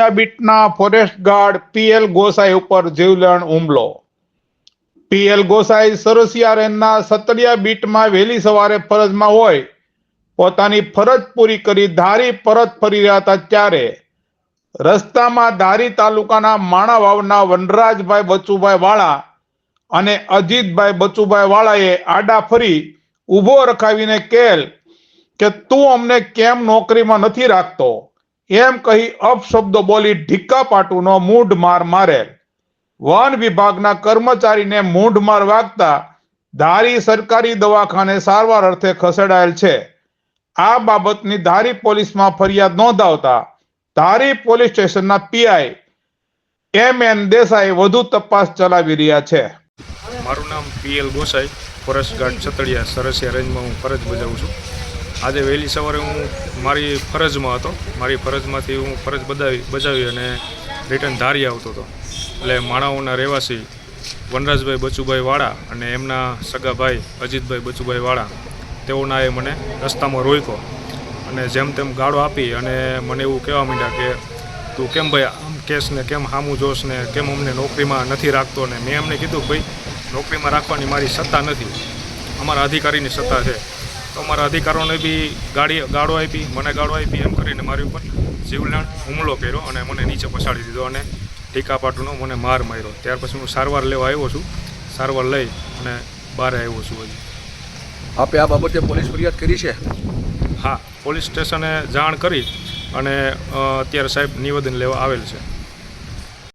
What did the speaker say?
Satadiya forest guard PL Gosai ઉપર જીવલેણ હુમલો. પીએલ ગોસાઈ સરસિયા રેન્જના સતડિયા બીટમાં વહેલી સવારે ફરજમાં હોય. પોતાની ફરજ પૂરી કરી ધારી પરત ફરી રહ્યા હતા ત્યારે. રસ્તામાં ધારી તાલુકાના માણાવાવના વનરાજભાઈ બચુભાઈ વાળા અને અજીતભાઈ બચુભાઈ વાળાએ આડા ફરી ઊભો રખાવીને કેલ કે તું અમને કેમ નોકરીમાં નથી રાખતો? એમ કહી અપશબ્દો બોલી ઢીક્કા પાટુનો મૂઢ માર મારેલ વન વિભાગના કર્મચારીને મૂઢ માર વાગતા ધારી સરકારી દવાખાને સારવાર અર્થે ખસેડાયેલ છે. આ બાબતની ધારી પોલીસમાં ફરિયાદ નોંધાવતા ધારી પોલીસ સ્ટેશનના પીઆઈ એમ એન દેસાઈ વધુ તપાસ ચલાવી રહ્યા છે. મારું નામ PL Gosai, forest guard Chhatadiya, Sarasiya રેન્જમાં હું ફરજ બજાવું છું. આજે વહેલી સવારે હું મારી ફરજમાં હતો. મારી ફરજમાંથી હું ફરજ બજાવી બજાવી અને રિટર્ન ધારી આવતો હતો. એટલે માણાઓના રહેવાસી વનરાજભાઈ બચુભાઈ વાળા અને એમના સગા ભાઈ અજીતભાઈ બચુભાઈ વાળા, તેઓના એ મને રસ્તામાં રોક્યો અને જેમ તેમ ગાળો આપી અને મને એવું કહેવા માંડ્યા કે, તું કેમ ભાઈ આમ કેસ ને કેમ હામું જોશ ને કેમ અમને નોકરીમાં નથી રાખતો? ને મેં એમને કીધું ભાઈ, નોકરીમાં રાખવાની મારી સત્તા નથી. અમારા અધિકારીની સત્તા છે. તો અમારા અધિકારોને બી ગાડી ગાળો આપી મને ગાળો આપી એમ કરીને મારી ઉપર જીવલેણ હુમલો કર્યો અને મને નીચે પછાડી દીધો અને ટીકા પાટુનો મને માર માર્યો. ત્યાર પછી હું સારવાર લેવા આવ્યો છું. સારવાર લઈ અને બહાર આવ્યો છું હજી. આપે આ બાબતે પોલીસ ફરિયાદ કરી છે? હા પોલીસ સ્ટેશને જાણ કરી અને અત્યારે સાહેબ નિવેદન લેવા આવેલ છે.